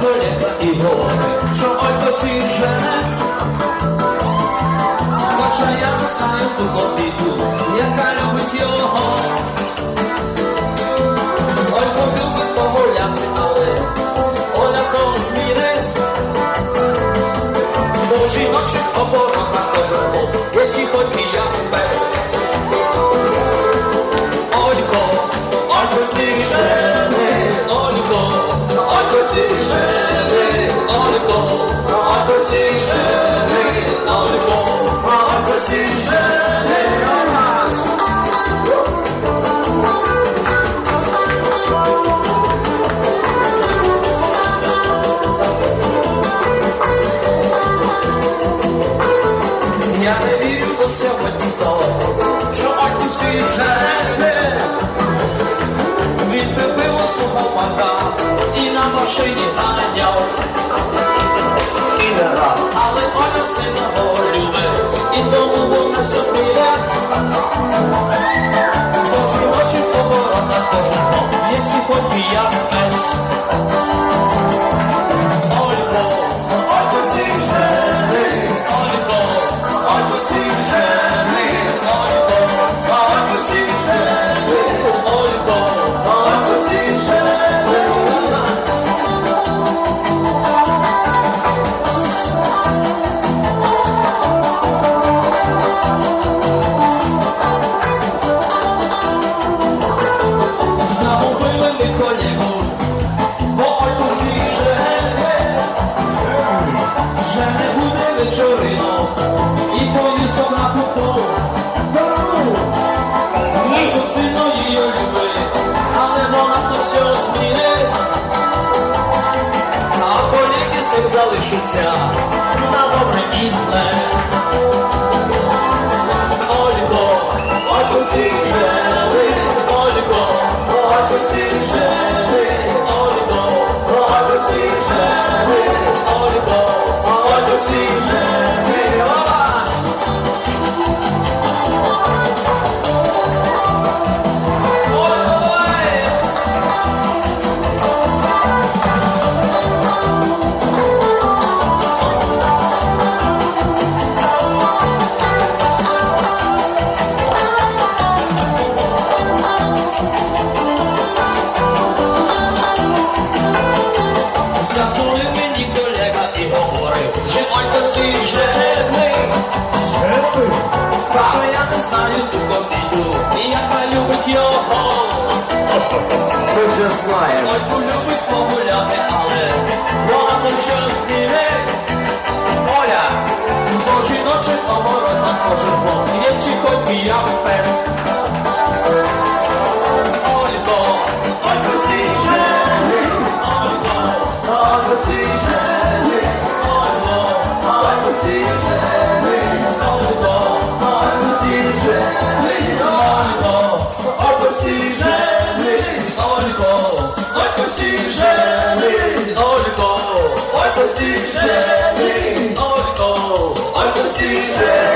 до літа і гори, що ой косі жене. Хоча я пускаю ту копітю, яка любить його. myself a машині ганяв і не раз, але Оля сина любив, і тому вона все сміє. Кожен очі поворота, кожен поп'ється по п'як меч. Олько, очі сіжений, олько, очі сіжений. Вечоринок і поїздок на футбол. Ніхто сильно її любить, але вона то все змінить. А тим залишиться Ти вже знаєш. Ой, полюбить погуляти, але вона там щось зміне. Оля, то жіночі оборот кожен бок. Є чи копія пець. Ольго, Ольго, сіже, Ольго, Ольго, сіже. посіжений, олько, ой посіжений, олько, ой посіжений.